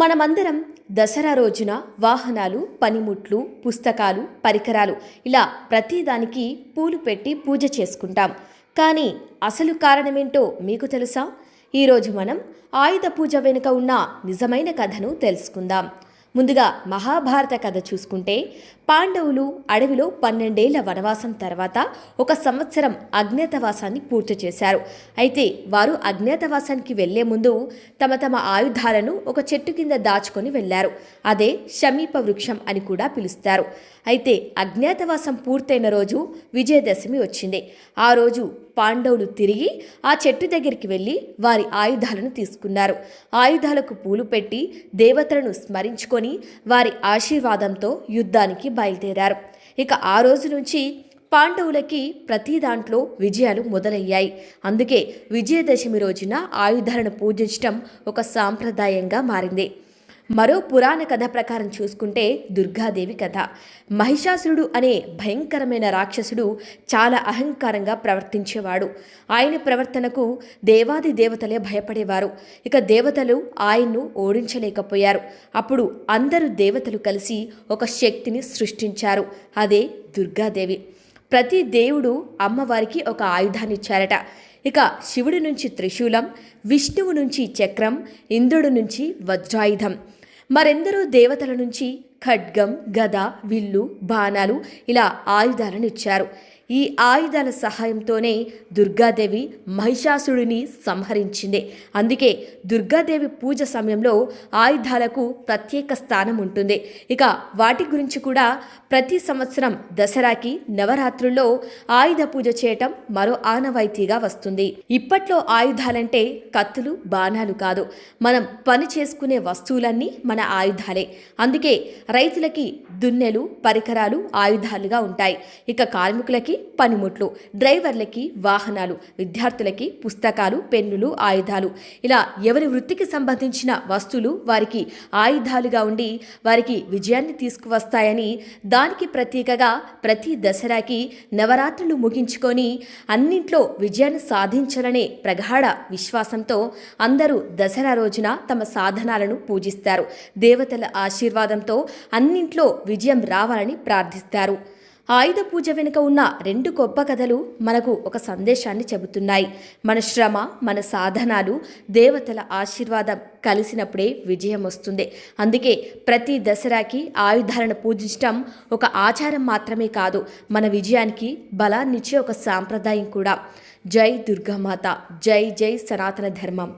మనమందరం దసరా రోజున వాహనాలు పనిముట్లు పుస్తకాలు పరికరాలు ఇలా ప్రతిదానికి పూలు పెట్టి పూజ చేసుకుంటాం. కానీ అసలు కారణమేంటో మీకు తెలుసా? ఈరోజు మనం ఆయుధ పూజ వెనుక ఉన్న నిజమైన కథను తెలుసుకుందాం. ముందుగా మహాభారత కథ చూసుకుంటే పాండవులు అడవిలో పన్నెండేళ్ళ వనవాసం తర్వాత ఒక సంవత్సరం అజ్ఞాతవాసాన్ని పూర్తి చేశారు. అయితే వారు అజ్ఞాతవాసానికి వెళ్ళే ముందు తమ తమ ఆయుధాలను ఒక చెట్టు కింద దాచుకొని వెళ్ళారు అదే సమీప వృక్షం అని కూడా పిలుస్తారు. అయితే అజ్ఞాతవాసం పూర్తయిన రోజు విజయదశమి వచ్చింది. ఆ రోజు పాండవులు తిరిగి ఆ చెట్టు దగ్గరికి వెళ్ళి వారి ఆయుధాలను తీసుకున్నారు. ఆయుధాలకు పూలు పెట్టి దేవతలను స్మరించుకొని వారి ఆశీర్వాదంతో యుద్ధానికి బయలుదేరారు. ఇక ఆ రోజు నుంచి పాండవులకి ప్రతి దాంట్లో విజయాలు మొదలయ్యాయి. అందుకే విజయదశమి రోజున ఆయుధాలను పూజించడం ఒక సాంప్రదాయంగా మారింది. మరో పురాణ కథ ప్రకారం చూసుకుంటే దుర్గాదేవి కథ. మహిషాసురుడు అనే భయంకరమైన రాక్షసుడు చాలా అహంకారంగా ప్రవర్తించేవాడు. ఆయన ప్రవర్తనకు దేవాది దేవతలే భయపడేవారు. ఇక దేవతలు ఆయన్ను ఓడించలేకపోయారు. అప్పుడు అందరూ దేవతలు కలిసి ఒక శక్తిని సృష్టించారు. అదే దుర్గాదేవి. ప్రతి దేవుడు అమ్మవారికి ఒక ఆయుధాన్నిచ్చారట. ఇక శివుడి నుంచి త్రిశూలం విష్ణువు నుంచి చక్రం ఇంద్రుడి నుంచి వజ్రాయుధం. మరెందరో దేవతల నుంచి ఖడ్గం గద విల్లు బాణాలు ఇలా ఆయుధాలను ఇచ్చారు. ఈ ఆయుధాల సహాయంతోనే దుర్గాదేవి మహిషాసుడిని సంహరించింది. అందుకే దుర్గాదేవి పూజ సమయంలో ఆయుధాలకు ప్రత్యేక స్థానం ఉంటుంది. ఇక వాటి గురించి కూడా ప్రతి సంవత్సరం దసరాకి నవరాత్రుల్లో ఆయుధ పూజ చేయటం మరో ఆనవాయితీగా వస్తుంది. ఇప్పట్లో ఆయుధాలంటే కత్తులు బాణాలు కాదు. మనం పని చేసుకునే వస్తువులన్నీ మన ఆయుధాలే. అందుకే రైతులకి దున్నెలు పరికరాలు ఆయుధాలుగా ఉంటాయి. ఇక కార్మికులకి పనిముట్లు డ్రైవర్లకి వాహనాలు విద్యార్థులకి పుస్తకాలు పెన్నులు ఆయుధాలు. ఇలా ఎవరి వృత్తికి సంబంధించిన వస్తువులు వారికి ఆయుధాలుగా ఉండి వారికి విజయాన్ని తీసుకువస్తాయని దానికి ప్రత్యేకగా ప్రతి దసరాకి నవరాత్రులు ముగించుకొని అన్నింట్లో విజయాన్ని సాధించాలనే ప్రగాఢ విశ్వాసంతో అందరూ దసరా రోజున తమ సాధనాలను పూజిస్తారు. దేవతల ఆశీర్వాదంతో అన్నింట్లో విజయం రావాలని ప్రార్థిస్తారు. ఆయుధ పూజ వెనుక ఉన్న రెండు గొప్ప కథలు మనకు ఒక సందేశాన్ని చెబుతున్నాయి. మన శ్రమ మన సాధనాలు దేవతల ఆశీర్వాదం కలిసినప్పుడే విజయం వస్తుంది. అందుకే ప్రతి దసరాకి ఆయుధాలను పూజించటం ఒక ఆచారం మాత్రమే కాదు మన విజయానికి బలాన్నిచ్చే ఒక సాంప్రదాయం కూడా. జై దుర్గామాత జై జై సనాతన ధర్మం.